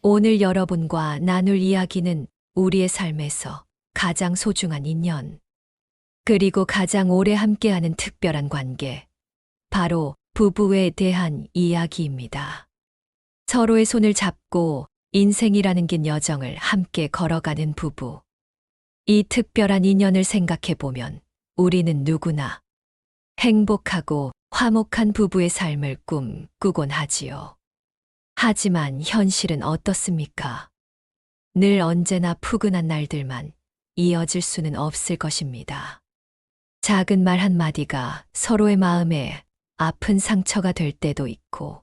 오늘 여러분과 나눌 이야기는 우리의 삶에서 가장 소중한 인연, 그리고 가장 오래 함께하는 특별한 관계, 바로 부부에 대한 이야기입니다. 서로의 손을 잡고 인생이라는 긴 여정을 함께 걸어가는 부부. 이 특별한 인연을 생각해 보면 우리는 누구나 행복하고 화목한 부부의 삶을 꿈꾸곤 하지요. 하지만 현실은 어떻습니까? 늘 언제나 푸근한 날들만 이어질 수는 없을 것입니다. 작은 말 한마디가 서로의 마음에 아픈 상처가 될 때도 있고,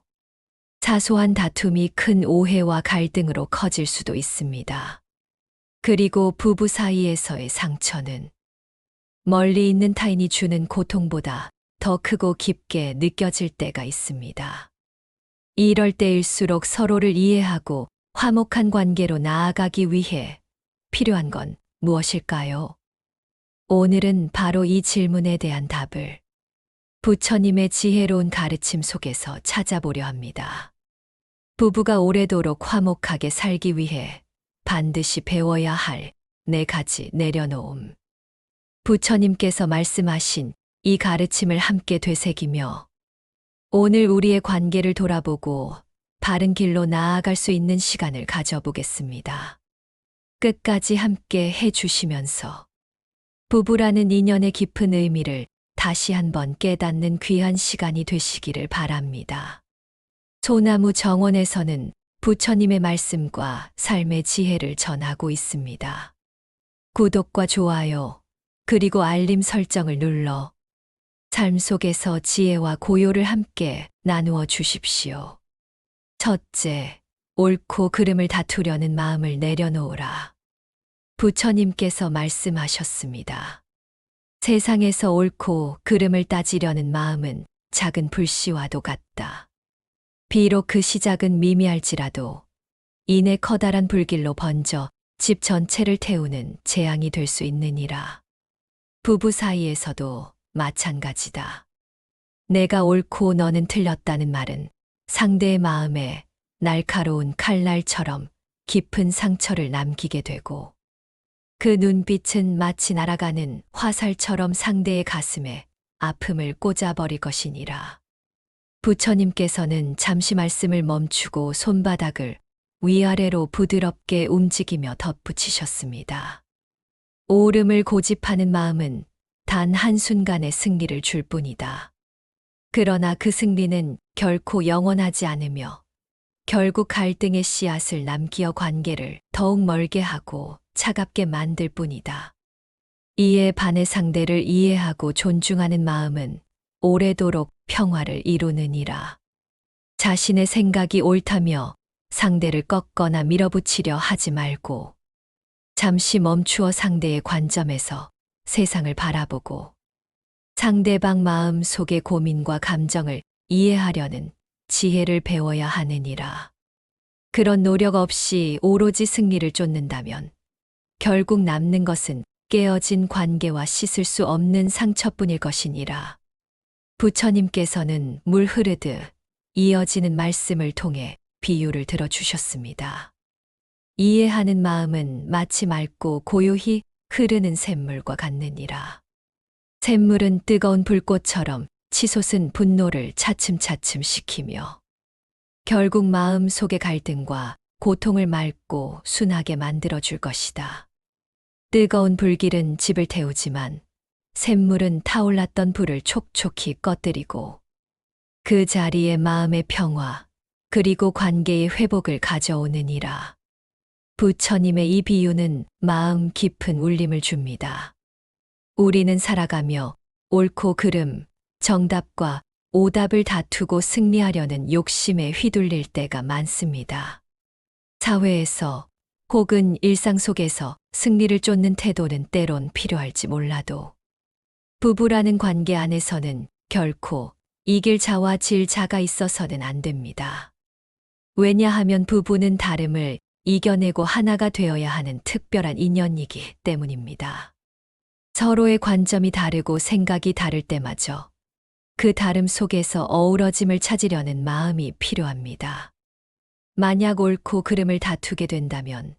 사소한 다툼이 큰 오해와 갈등으로 커질 수도 있습니다. 그리고 부부 사이에서의 상처는 멀리 있는 타인이 주는 고통보다 더 크고 깊게 느껴질 때가 있습니다. 이럴 때일수록 서로를 이해하고 화목한 관계로 나아가기 위해 필요한 건 무엇일까요? 오늘은 바로 이 질문에 대한 답을 부처님의 지혜로운 가르침 속에서 찾아보려 합니다. 부부가 오래도록 화목하게 살기 위해 반드시 배워야 할 네 가지 내려놓음. 부처님께서 말씀하신 이 가르침을 함께 되새기며 오늘 우리의 관계를 돌아보고 바른 길로 나아갈 수 있는 시간을 가져보겠습니다. 끝까지 함께 해 주시면서 부부라는 인연의 깊은 의미를 다시 한번 깨닫는 귀한 시간이 되시기를 바랍니다. 소나무 정원에서는 부처님의 말씀과 삶의 지혜를 전하고 있습니다. 구독과 좋아요, 그리고 알림 설정을 눌러 삶 속에서 지혜와 고요를 함께 나누어 주십시오. 첫째, 옳고 그름을 다투려는 마음을 내려놓으라. 부처님께서 말씀하셨습니다. 세상에서 옳고 그름을 따지려는 마음은 작은 불씨와도 같다. 비록 그 시작은 미미할지라도 이내 커다란 불길로 번져 집 전체를 태우는 재앙이 될 수 있느니라. 부부 사이에서도 마찬가지다. 내가 옳고 너는 틀렸다는 말은 상대의 마음에 날카로운 칼날처럼 깊은 상처를 남기게 되고 그 눈빛은 마치 날아가는 화살처럼 상대의 가슴에 아픔을 꽂아버릴 것이니라. 부처님께서는 잠시 말씀을 멈추고 손바닥을 위아래로 부드럽게 움직이며 덧붙이셨습니다. 오름을 고집하는 마음은 단 한순간의 승리를 줄 뿐이다. 그러나 그 승리는 결코 영원하지 않으며 결국 갈등의 씨앗을 남기어 관계를 더욱 멀게 하고 차갑게 만들 뿐이다. 이에 반해 상대를 이해하고 존중하는 마음은 오래도록 평화를 이루느니라. 자신의 생각이 옳다며 상대를 꺾거나 밀어붙이려 하지 말고 잠시 멈추어 상대의 관점에서 세상을 바라보고 상대방 마음 속의 고민과 감정을 이해하려는 지혜를 배워야 하느니라. 그런 노력 없이 오로지 승리를 쫓는다면 결국 남는 것은 깨어진 관계와 씻을 수 없는 상처뿐일 것이니라. 부처님께서는 물 흐르듯 이어지는 말씀을 통해 비유를 들어주셨습니다. 이해하는 마음은 마치 맑고 고요히 흐르는 샘물과 같느니라. 샘물은 뜨거운 불꽃처럼 치솟은 분노를 차츰차츰 식히며 결국 마음 속의 갈등과 고통을 맑고 순하게 만들어 줄 것이다. 뜨거운 불길은 집을 태우지만 샘물은 타올랐던 불을 촉촉히 꺼뜨리고 그 자리에 마음의 평화 그리고 관계의 회복을 가져오느니라. 부처님의 이 비유는 마음 깊은 울림을 줍니다. 우리는 살아가며 옳고 그름, 정답과 오답을 다투고 승리하려는 욕심에 휘둘릴 때가 많습니다. 사회에서 혹은 일상 속에서 승리를 쫓는 태도는 때론 필요할지 몰라도 부부라는 관계 안에서는 결코 이길 자와 질 자가 있어서는 안 됩니다. 왜냐하면 부부는 다름을 이겨내고 하나가 되어야 하는 특별한 인연이기 때문입니다. 서로의 관점이 다르고 생각이 다를 때마저 그 다름 속에서 어우러짐을 찾으려는 마음이 필요합니다. 만약 옳고 그름을 다투게 된다면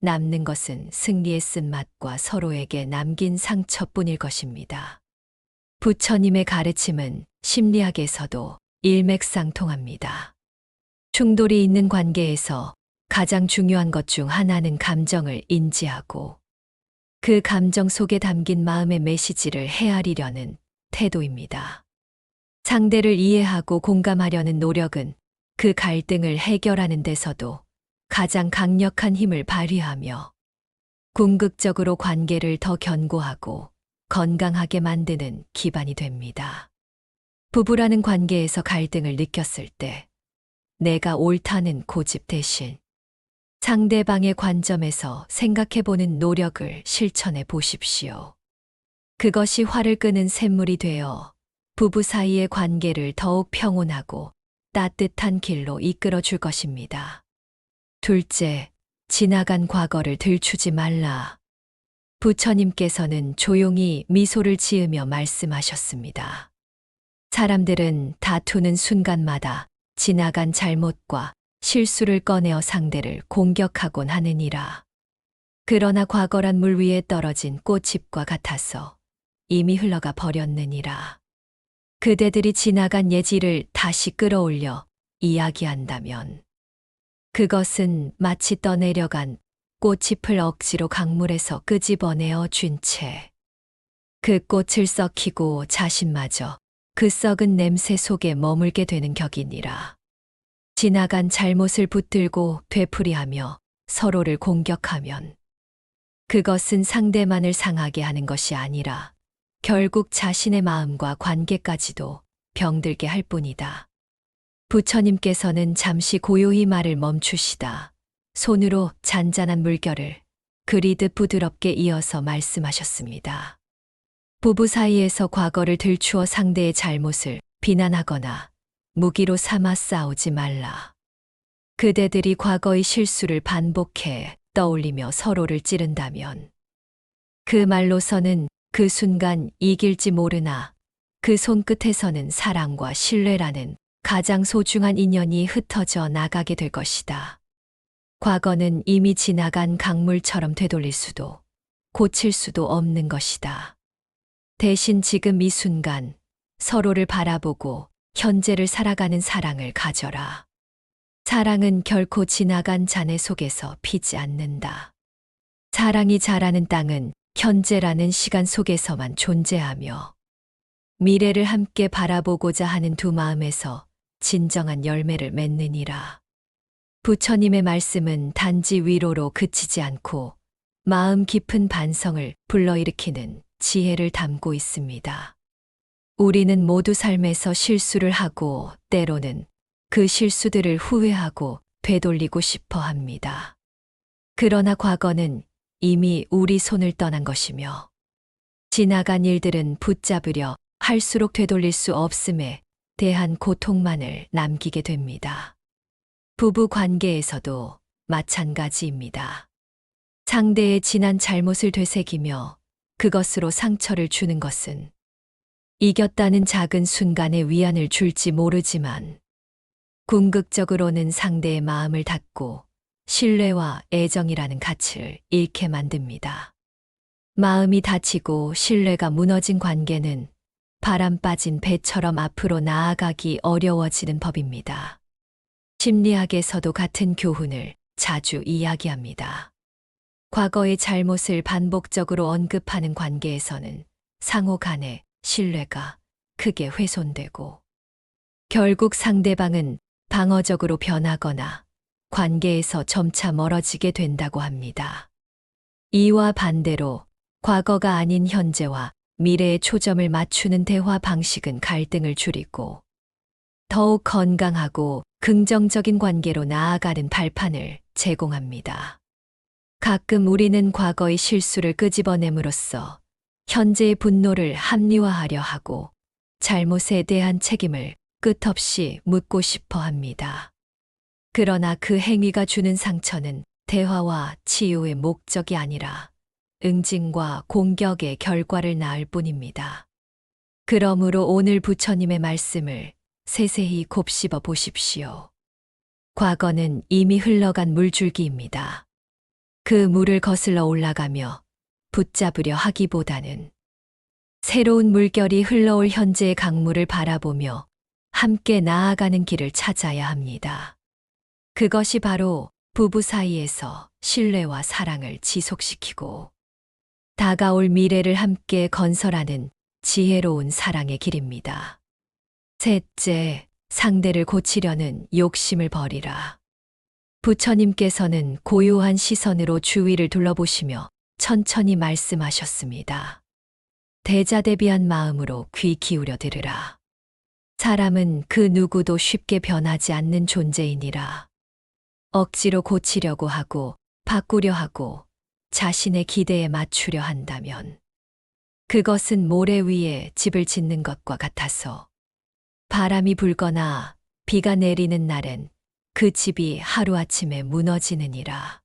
남는 것은 승리의 쓴맛과 서로에게 남긴 상처뿐일 것입니다. 부처님의 가르침은 심리학에서도 일맥상통합니다. 충돌이 있는 관계에서 가장 중요한 것 중 하나는 감정을 인지하고 그 감정 속에 담긴 마음의 메시지를 헤아리려는 태도입니다. 상대를 이해하고 공감하려는 노력은 그 갈등을 해결하는 데서도 가장 강력한 힘을 발휘하며 궁극적으로 관계를 더 견고하고 건강하게 만드는 기반이 됩니다. 부부라는 관계에서 갈등을 느꼈을 때 내가 옳다는 고집 대신 상대방의 관점에서 생각해 보는 노력을 실천해 보십시오. 그것이 화를 끄는 샘물이 되어 부부 사이의 관계를 더욱 평온하고 따뜻한 길로 이끌어 줄 것입니다. 둘째, 지나간 과거를 들추지 말라. 부처님께서는 조용히 미소를 지으며 말씀하셨습니다. 사람들은 다투는 순간마다 지나간 잘못과 실수를 꺼내어 상대를 공격하곤 하느니라. 그러나 과거란 물 위에 떨어진 꽃잎과 같아서 이미 흘러가 버렸느니라. 그대들이 지나간 예지를 다시 끌어올려 이야기한다면 그것은 마치 떠내려간 꽃잎을 억지로 강물에서 끄집어내어 준 채 그 꽃을 썩히고 자신마저 그 썩은 냄새 속에 머물게 되는 격이니라. 지나간 잘못을 붙들고 되풀이하며 서로를 공격하면 그것은 상대만을 상하게 하는 것이 아니라 결국 자신의 마음과 관계까지도 병들게 할 뿐이다. 부처님께서는 잠시 고요히 말을 멈추시다. 손으로 잔잔한 물결을 그리듯 부드럽게 이어서 말씀하셨습니다. 부부 사이에서 과거를 들추어 상대의 잘못을 비난하거나 무기로 삼아 싸우지 말라. 그대들이 과거의 실수를 반복해 떠올리며 서로를 찌른다면 그 말로서는 그 순간 이길지 모르나 그 손끝에서는 사랑과 신뢰라는 가장 소중한 인연이 흩어져 나가게 될 것이다. 과거는 이미 지나간 강물처럼 되돌릴 수도 고칠 수도 없는 것이다. 대신 지금 이 순간 서로를 바라보고 현재를 살아가는 사랑을 가져라. 사랑은 결코 지나간 잔해 속에서 피지 않는다. 사랑이 자라는 땅은 현재라는 시간 속에서만 존재하며 미래를 함께 바라보고자 하는 두 마음에서 진정한 열매를 맺느니라. 부처님의 말씀은 단지 위로로 그치지 않고 마음 깊은 반성을 불러일으키는 지혜를 담고 있습니다. 우리는 모두 삶에서 실수를 하고 때로는 그 실수들을 후회하고 되돌리고 싶어 합니다. 그러나 과거는 이미 우리 손을 떠난 것이며 지나간 일들은 붙잡으려 할수록 되돌릴 수 없음에 대한 고통만을 남기게 됩니다. 부부 관계에서도 마찬가지입니다. 상대의 지난 잘못을 되새기며 그것으로 상처를 주는 것은 이겼다는 작은 순간의 위안을 줄지 모르지만 궁극적으로는 상대의 마음을 닫고 신뢰와 애정이라는 가치를 잃게 만듭니다. 마음이 다치고 신뢰가 무너진 관계는 바람 빠진 배처럼 앞으로 나아가기 어려워지는 법입니다. 심리학에서도 같은 교훈을 자주 이야기합니다. 과거의 잘못을 반복적으로 언급하는 관계에서는 상호 간의 신뢰가 크게 훼손되고 결국 상대방은 방어적으로 변하거나 관계에서 점차 멀어지게 된다고 합니다. 이와 반대로 과거가 아닌 현재와 미래에 초점을 맞추는 대화 방식은 갈등을 줄이고 더욱 건강하고 긍정적인 관계로 나아가는 발판을 제공합니다. 가끔 우리는 과거의 실수를 끄집어냄으로써 현재의 분노를 합리화하려 하고 잘못에 대한 책임을 끝없이 묻고 싶어 합니다. 그러나 그 행위가 주는 상처는 대화와 치유의 목적이 아니라 응징과 공격의 결과를 낳을 뿐입니다. 그러므로 오늘 부처님의 말씀을 세세히 곱씹어 보십시오. 과거는 이미 흘러간 물줄기입니다. 그 물을 거슬러 올라가며 붙잡으려 하기보다는 새로운 물결이 흘러올 현재의 강물을 바라보며 함께 나아가는 길을 찾아야 합니다. 그것이 바로 부부 사이에서 신뢰와 사랑을 지속시키고 다가올 미래를 함께 건설하는 지혜로운 사랑의 길입니다. 셋째, 상대를 고치려는 욕심을 버리라. 부처님께서는 고요한 시선으로 주위를 둘러보시며 천천히 말씀하셨습니다. 대자대비한 마음으로 귀 기울여 들으라. 사람은 그 누구도 쉽게 변하지 않는 존재이니라. 억지로 고치려고 하고 바꾸려 하고 자신의 기대에 맞추려 한다면 그것은 모래 위에 집을 짓는 것과 같아서 바람이 불거나 비가 내리는 날엔 그 집이 하루아침에 무너지느니라.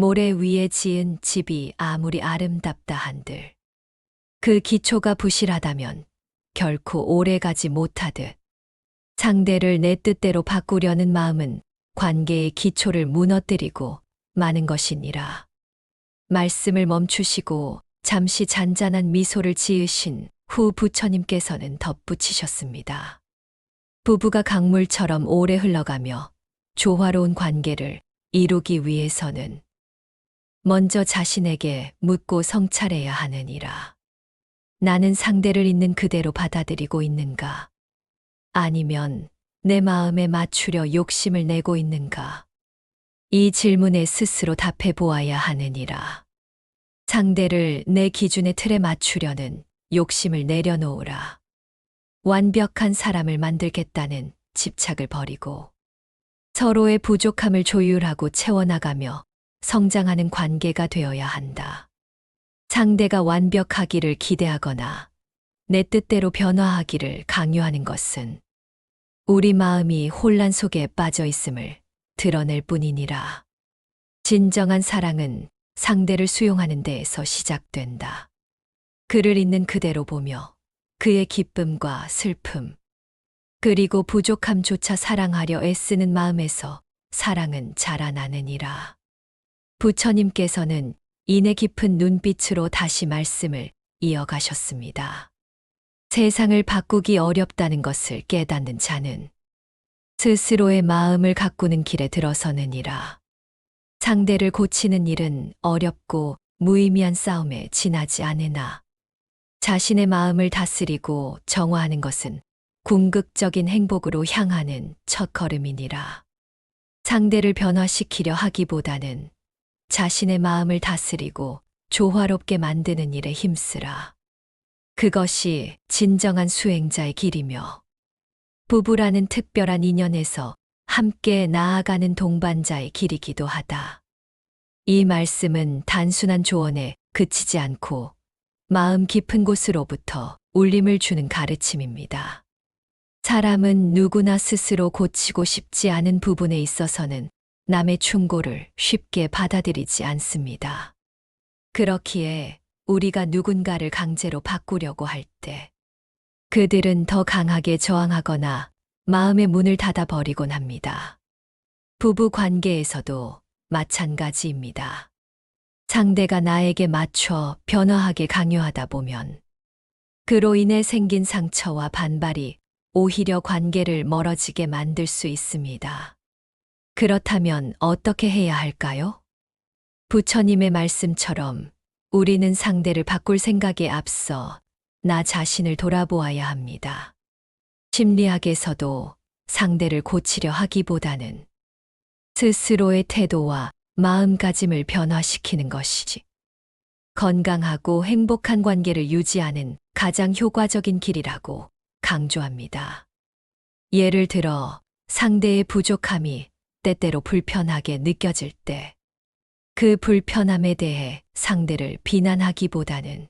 모래 위에 지은 집이 아무리 아름답다 한들 그 기초가 부실하다면 결코 오래 가지 못하듯 상대를 내 뜻대로 바꾸려는 마음은 관계의 기초를 무너뜨리고 마는 것이니라. 말씀을 멈추시고 잠시 잔잔한 미소를 지으신 후 부처님께서는 덧붙이셨습니다. 부부가 강물처럼 오래 흘러가며 조화로운 관계를 이루기 위해서는 먼저 자신에게 묻고 성찰해야 하느니라. 나는 상대를 있는 그대로 받아들이고 있는가? 아니면 내 마음에 맞추려 욕심을 내고 있는가? 이 질문에 스스로 답해 보아야 하느니라. 상대를 내 기준의 틀에 맞추려는 욕심을 내려놓으라. 완벽한 사람을 만들겠다는 집착을 버리고 서로의 부족함을 조율하고 채워나가며 성장하는 관계가 되어야 한다. 상대가 완벽하기를 기대하거나 내 뜻대로 변화하기를 강요하는 것은 우리 마음이 혼란 속에 빠져 있음을 드러낼 뿐이니라. 진정한 사랑은 상대를 수용하는 데에서 시작된다. 그를 있는 그대로 보며 그의 기쁨과 슬픔, 그리고 부족함조차 사랑하려 애쓰는 마음에서 사랑은 자라나느니라. 부처님께서는 인의 깊은 눈빛으로 다시 말씀을 이어가셨습니다. 세상을 바꾸기 어렵다는 것을 깨닫는 자는 스스로의 마음을 가꾸는 길에 들어서느니라. 상대를 고치는 일은 어렵고 무의미한 싸움에 지나지 않으나 자신의 마음을 다스리고 정화하는 것은 궁극적인 행복으로 향하는 첫 걸음이니라. 상대를 변화시키려 하기보다는 자신의 마음을 다스리고 조화롭게 만드는 일에 힘쓰라. 그것이 진정한 수행자의 길이며 부부라는 특별한 인연에서 함께 나아가는 동반자의 길이기도 하다. 이 말씀은 단순한 조언에 그치지 않고 마음 깊은 곳으로부터 울림을 주는 가르침입니다. 사람은 누구나 스스로 고치고 싶지 않은 부분에 있어서는 남의 충고를 쉽게 받아들이지 않습니다. 그렇기에 우리가 누군가를 강제로 바꾸려고 할 때 그들은 더 강하게 저항하거나 마음의 문을 닫아버리곤 합니다. 부부 관계에서도 마찬가지입니다. 상대가 나에게 맞춰 변화하게 강요하다 보면 그로 인해 생긴 상처와 반발이 오히려 관계를 멀어지게 만들 수 있습니다. 그렇다면 어떻게 해야 할까요? 부처님의 말씀처럼 우리는 상대를 바꿀 생각에 앞서 나 자신을 돌아보아야 합니다. 심리학에서도 상대를 고치려 하기보다는 스스로의 태도와 마음가짐을 변화시키는 것이지. 건강하고 행복한 관계를 유지하는 가장 효과적인 길이라고 강조합니다. 예를 들어 상대의 부족함이 때때로 불편하게 느껴질 때 그 불편함에 대해 상대를 비난하기보다는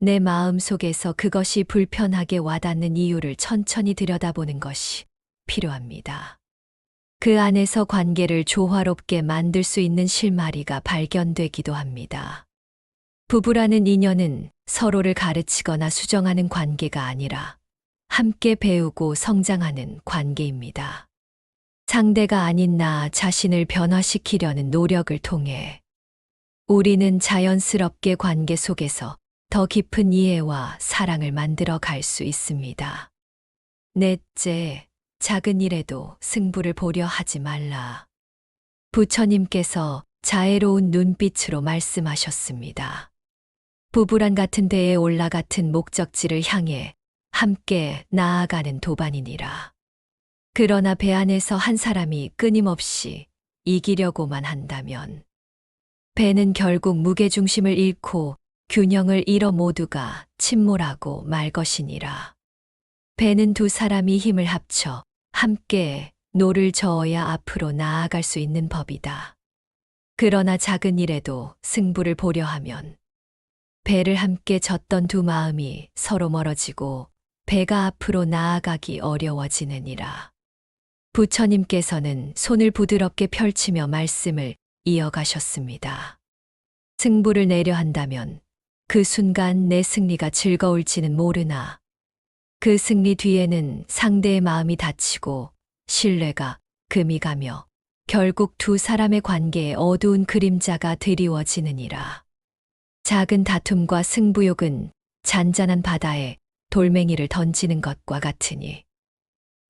내 마음 속에서 그것이 불편하게 와닿는 이유를 천천히 들여다보는 것이 필요합니다. 그 안에서 관계를 조화롭게 만들 수 있는 실마리가 발견되기도 합니다. 부부라는 인연은 서로를 가르치거나 수정하는 관계가 아니라 함께 배우고 성장하는 관계입니다. 상대가 아닌 나 자신을 변화시키려는 노력을 통해 우리는 자연스럽게 관계 속에서 더 깊은 이해와 사랑을 만들어 갈 수 있습니다. 넷째, 작은 일에도 승부를 보려 하지 말라. 부처님께서 자애로운 눈빛으로 말씀하셨습니다. 부부란 같은 데에 올라 같은 목적지를 향해 함께 나아가는 도반이니라. 그러나 배 안에서 한 사람이 끊임없이 이기려고만 한다면 배는 결국 무게중심을 잃고 균형을 잃어 모두가 침몰하고 말 것이니라. 배는 두 사람이 힘을 합쳐 함께 노를 저어야 앞으로 나아갈 수 있는 법이다. 그러나 작은 일에도 승부를 보려 하면 배를 함께 졌던 두 마음이 서로 멀어지고 배가 앞으로 나아가기 어려워지느니라. 부처님께서는 손을 부드럽게 펼치며 말씀을 이어가셨습니다. 승부를 내려 한다면 그 순간 내 승리가 즐거울지는 모르나 그 승리 뒤에는 상대의 마음이 다치고 신뢰가 금이 가며 결국 두 사람의 관계에 어두운 그림자가 드리워지느니라. 작은 다툼과 승부욕은 잔잔한 바다에 돌멩이를 던지는 것과 같으니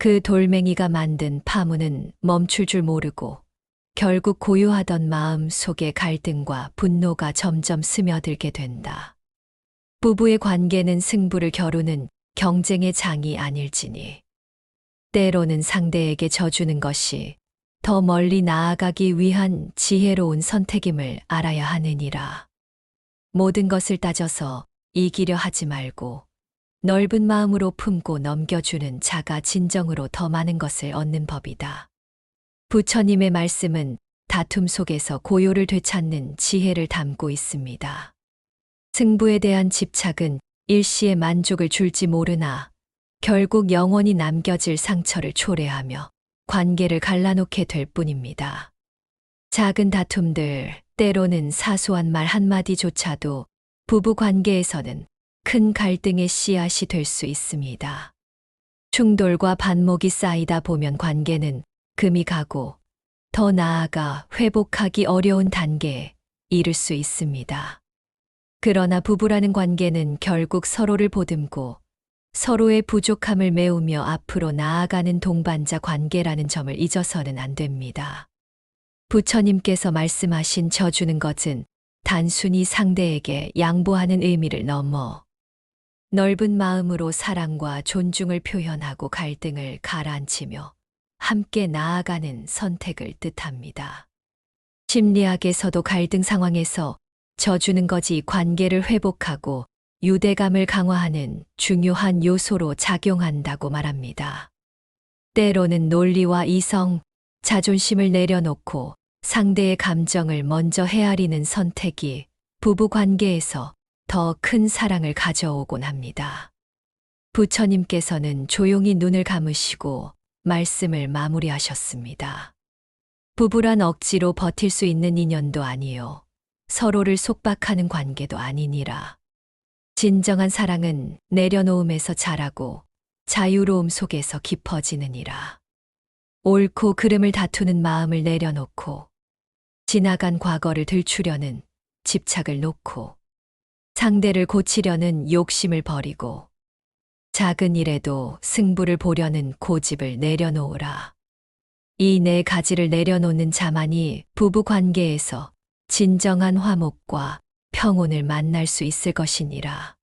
그 돌멩이가 만든 파문은 멈출 줄 모르고 결국 고요하던 마음 속의 갈등과 분노가 점점 스며들게 된다. 부부의 관계는 승부를 겨루는 경쟁의 장이 아닐지니 때로는 상대에게 져주는 것이 더 멀리 나아가기 위한 지혜로운 선택임을 알아야 하느니라. 모든 것을 따져서 이기려 하지 말고 넓은 마음으로 품고 넘겨주는 자가 진정으로 더 많은 것을 얻는 법이다. 부처님의 말씀은 다툼 속에서 고요를 되찾는 지혜를 담고 있습니다. 승부에 대한 집착은 일시의 만족을 줄지 모르나 결국 영원히 남겨질 상처를 초래하며 관계를 갈라놓게 될 뿐입니다. 작은 다툼들, 때로는 사소한 말 한마디조차도 부부 관계에서는 큰 갈등의 씨앗이 될 수 있습니다. 충돌과 반목이 쌓이다 보면 관계는 금이 가고 더 나아가 회복하기 어려운 단계에 이를 수 있습니다. 그러나 부부라는 관계는 결국 서로를 보듬고 서로의 부족함을 메우며 앞으로 나아가는 동반자 관계라는 점을 잊어서는 안 됩니다. 부처님께서 말씀하신 져주는 것은 단순히 상대에게 양보하는 의미를 넘어 넓은 마음으로 사랑과 존중을 표현하고 갈등을 가라앉히며 함께 나아가는 선택을 뜻합니다. 심리학에서도 갈등 상황에서 져주는 것이 관계를 회복하고 유대감을 강화하는 중요한 요소로 작용한다고 말합니다. 때로는 논리와 이성, 자존심을 내려놓고 상대의 감정을 먼저 헤아리는 선택이 부부 관계에서 더 큰 사랑을 가져오곤 합니다. 부처님께서는 조용히 눈을 감으시고 말씀을 마무리하셨습니다. 부부란 억지로 버틸 수 있는 인연도 아니요. 서로를 속박하는 관계도 아니니라. 진정한 사랑은 내려놓음에서 자라고 자유로움 속에서 깊어지느니라. 옳고 그름을 다투는 마음을 내려놓고 지나간 과거를 들추려는 집착을 놓고 상대를 고치려는 욕심을 버리고 작은 일에도 승부를 보려는 고집을 내려놓으라. 이 네 가지를 내려놓는 자만이 부부 관계에서 진정한 화목과 평온을 만날 수 있을 것이니라.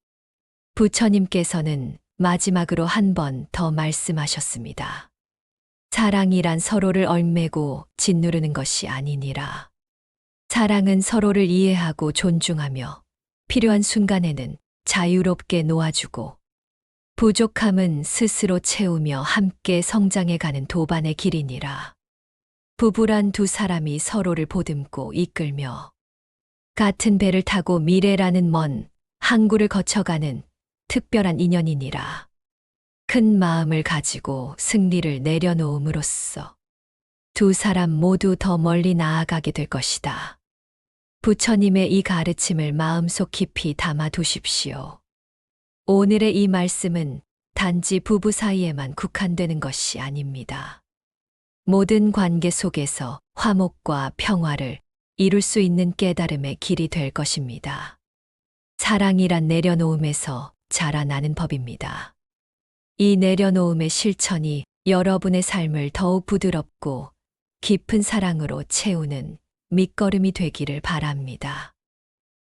부처님께서는 마지막으로 한 번 더 말씀하셨습니다. 사랑이란 서로를 얼매고 짓누르는 것이 아니니라. 사랑은 서로를 이해하고 존중하며 필요한 순간에는 자유롭게 놓아주고 부족함은 스스로 채우며 함께 성장해 가는 도반의 길이니라. 부부란 두 사람이 서로를 보듬고 이끌며 같은 배를 타고 미래라는 먼 항구를 거쳐가는 특별한 인연이니라. 큰 마음을 가지고 승리를 내려놓음으로써 두 사람 모두 더 멀리 나아가게 될 것이다. 부처님의 이 가르침을 마음속 깊이 담아 두십시오. 오늘의 이 말씀은 단지 부부 사이에만 국한되는 것이 아닙니다. 모든 관계 속에서 화목과 평화를 이룰 수 있는 깨달음의 길이 될 것입니다. 사랑이란 내려놓음에서 자라나는 법입니다. 이 내려놓음의 실천이 여러분의 삶을 더욱 부드럽고 깊은 사랑으로 채우는 밑거름이 되기를 바랍니다.